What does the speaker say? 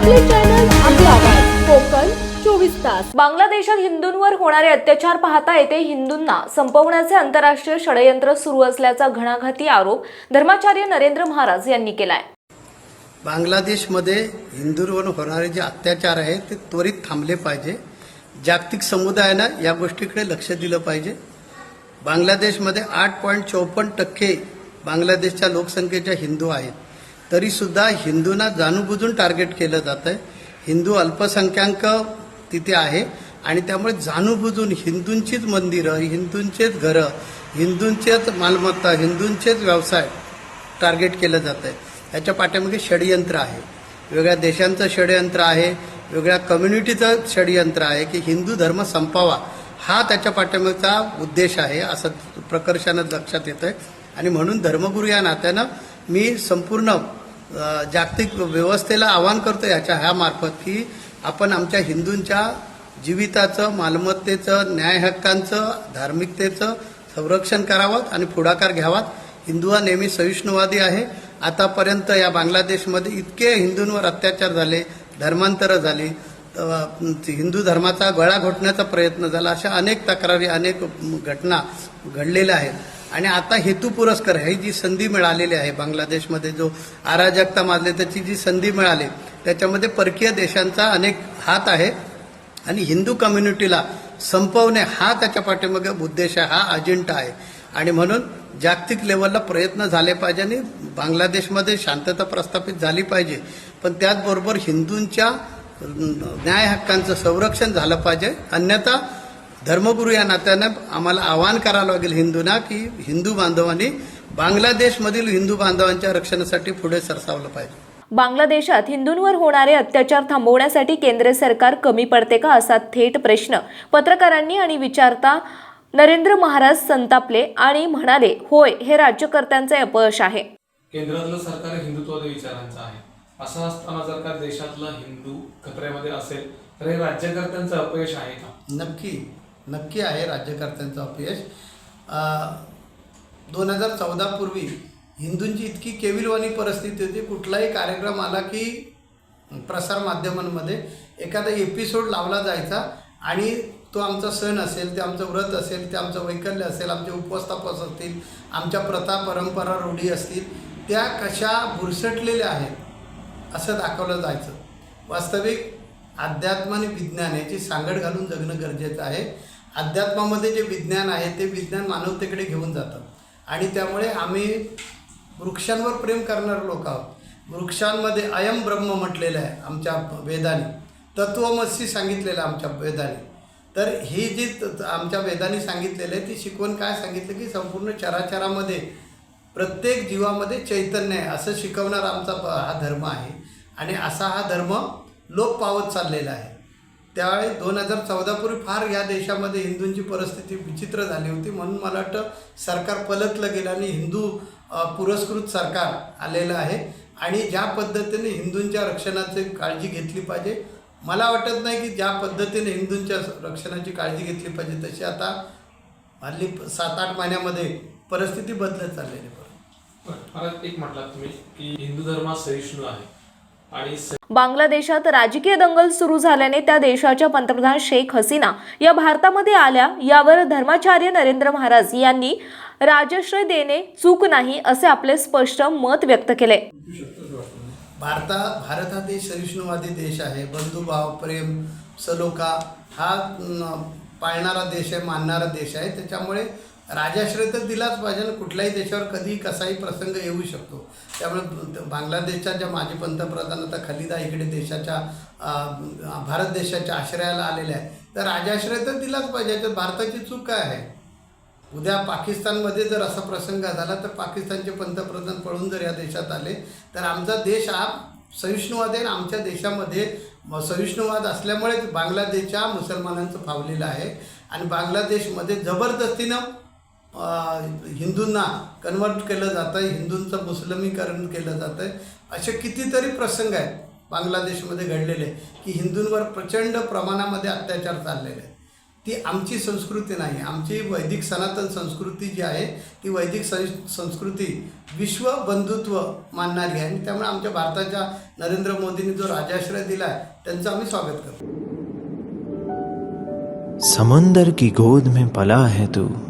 आपले चॅनल आपला आवाज कोकण चोवीस तास. बांगलादेशात हिंदूंवर होणारे अत्याचार पाहता येते हिंदूंना संपवण्याचे आंतरराष्ट्रीय षडयंत्र सुरू असल्याचा घणाघाती आरोप धर्माचार्य नरेंद्र महाराज यांनी केलाय. बांगलादेशमध्ये हिंदूंवर होणारे जे अत्याचार आहेत ते त्वरित थांबले पाहिजे. जागतिक समुदायानं या गोष्टीकडे लक्ष दिलं पाहिजे. बांगलादेशमध्ये आठ पॉईंट चौपन्न टक्के बांगलादेशच्या लोकसंख्येच्या हिंदू आहेत. तरीसुद्धा हिंदूंना जाणूनबुजून टार्गेट केलं जात आहे हिंदू अल्पसंख्याक तिथे आहे आणि त्यामुळे जाणूनबुजून हिंदूंचीच मंदिरं हिंदूंचेच घरं हिंदूंचेच मालमत्ता हिंदूंचेच व्यवसाय टार्गेट केलं जात आहे याच्या पाठ्यामध्ये षडयंत्र आहे. वेगळ्या देशांचं षडयंत्र आहे वेगळ्या कम्युनिटीचं षडयंत्र आहे की हिंदू धर्म संपावा हा त्याच्या पाठीमागचा उद्देश आहे असं प्रकर्षानं लक्षात येतं आहे आणि म्हणून धर्मगुरू या नात्यानं मी संपूर्ण जागतिक व्यवस्थेला आवाहन करतो याच्या ह्या मार्फत की आपण आमच्या हिंदूंच्या जीविताचं मालमत्तेचं न्याय हक्कांचं धार्मिकतेचं संरक्षण करावं आणि पुढाकार घ्यावा हिंदू हा नेहमी सहिष्णुवादी आहे. आतापर्यंत या बांगलादेशमध्ये इतके हिंदूंवर अत्याचार झाले धर्मांतरं झाली. हिंदू धर्माचा गळा घोटण्याचा प्रयत्न झाला. अशा अनेक तक्रारी अनेक घटना घडलेल्या आहेत. आणि आता हेतू पुरस्कार ही जी संधी मिळालेली आहे बांगलादेशमध्ये जो अराजकता माजले त्याची जी संधी मिळाली त्याच्यामध्ये परकीय देशांचा अनेक हात आहे. आणि हिंदू कम्युनिटीला संपवणे हा त्याच्या पाठीमागे उद्देश आहे हा अजेंडा आहे. आणि म्हणून जागतिक लेवलला प्रयत्न झाले पाहिजे आणि बांगलादेशमध्ये शांतता प्रस्थापित झाली पाहिजे. पण त्याचबरोबर हिंदूंच्या न्याय हक्कांचं संरक्षण झालं पाहिजे. अन्यथा धर्मगुरू या नात्यानं आम्हाला आवाहन करावं लागेल हिंदूंना की हिंदू बांधवांनी बांगलादेशमधील हिंदू बांधवांच्या रक्षणासाठी पुढे सरसावलं पाहिजे. बांगलादेशात हिंदूंवर होणारे अत्याचार थांबवण्यासाठी केंद्र सरकार कमी पडते का असा थेट प्रश्न पत्रकारांनी आणि विचारता नरेंद्र महाराज संतापले आणि म्हणाले होय हे राज्यकर्त्यांचे अपयश आहे. केंद्रातलं सरकार हिंदुत्ववादी विचारांचं आहे. असं असताना जर का देशातला हिंदू खतऱ्यामध्ये असेल तर हे राज्यकर्त्यांचं अपयश आहे का? नक्की. नक्की आहे राज्यकर्त्यांचं अपयश. दोन हजार चौदापूर्वी हिंदूंची इतकी केविलवाणी परिस्थिती होती कुठलाही कार्यक्रम आला की प्रसार माध्यमांमध्ये एखादा एपिसोड लावला जायचा आणि तो आमचा सण असेल ते आमचं व्रत असेल ते आमचं वैकल्य असेल आमचे उपवास असतील आमच्या प्रथा परंपरा रूढी असतील त्या कशा भुरसटलेल्या आहेत असं दाखवलं जायचं. वास्तविक अध्यात्म आणि विज्ञान याची सांगड घालून जगणं गरजेचं आहे. अध्यात्मामध्ये जे विज्ञान आहे ते विज्ञान मानवतेकडे घेऊन जातं. आणि त्यामुळे आम्ही वृक्षांवर प्रेम करणारे लोक आहोत. वृक्षांमध्ये अयम ब्रह्म म्हटलेलं आहे आमच्या वेदाने. तत्वमसी सांगितलेलं आहे आमच्या वेदाने. तर ही जी त- आमच्या वेदाने सांगितलेलं आहे ती शिकवण काय सांगितलं की संपूर्ण चराचरामध्ये प्रत्येक जीवामध्ये चैतन्य आहे. असं शिकवणारा आमचा हा धर्म आहे. आणि असा हा धर्म लोप पावत चाललेला आहे. त्यावेळी दोन हजार चौदापूर्वी फार या देशामध्ये हिंदूंची परिस्थिती विचित्र झाली होती. म्हणून मला वाटतं सरकार पलटलं गेलं आणि हिंदू पुरस्कृत सरकार आलेलं आहे. आणि ज्या पद्धतीने हिंदूंच्या रक्षणाची काळजी घेतली पाहिजे मला वाटत नाही की ज्या पद्धतीने हिंदूंच्या रक्षणाची काळजी घेतली पाहिजे तशी आता हल्ली सात आठ महिन्यामध्ये परिस्थिती बदलत चाललेली आहे. बरं मला एक म्हटलात तुम्ही की हिंदू धर्म सहिष्णू आहे. बांगलादेशात राजकीय दंगल सुरू झाल्याने त्या देशाच्या पंतप्रधान शेख हसीना या भारतामध्ये आल्या. यावर धर्माचार्य नरेंद्र महाराज यांनी राजश्रय देणे चूक नाही असे आपले स्पष्ट मत व्यक्त केले. भारता भारत हा देश सहिष्णुवादी देश आहे. बंधुभाव प्रेम सलोखा हा पाळणारा देश आहे मानणारा देश आहे. त्याच्यामुळे राजाश्रय तर दिलाच पाहिजे ना कुठल्याही देशावर कधी कसाही प्रसंग येऊ शकतो. त्यामुळे बांगलादेशच्या ज्या माजी पंतप्रधान आता खलिदा इकडे देशाच्या भारत देशाच्या आश्रयाला आलेल्या आहे तर राजाश्रय तर दिलाच पाहिजे. तर भारताची चूक काय आहे? उद्या पाकिस्तानमध्ये जर असा प्रसंग झाला तर पाकिस्तानचे पंतप्रधान पळून जर या देशात आले तर आमचा देश हा सहिष्णुवाद आहे आमच्या देशामध्ये सहिष्णुवाद असल्यामुळेच बांगलादेशच्या मुसलमानांचं फावलेलं आहे. आणि बांगलादेशमध्ये जबरदस्तीनं हिंदूंना कन्वर्ट केलं जातं आहे हिंदूंचं मुस्लिमीकरण केलं जातं आहे असे कितीतरी प्रसंग आहेत बांगलादेशमध्ये घडलेले की हिंदूंवर प्रचंड प्रमाणामध्ये अत्याचार चाललेले आहेत. ती आमची संस्कृती नाही आमची वैदिक सनातन संस्कृती जी आहे ती वैदिक सं- संस्कृती विश्व बंधुत्व मानणारी आहे. आणि त्यामुळे आमच्या भारताच्या नरेंद्र मोदींनी जो राजाश्रय दिला आहे त्यांचं आम्ही स्वागत करतो. समंदर की गोद में पला है तू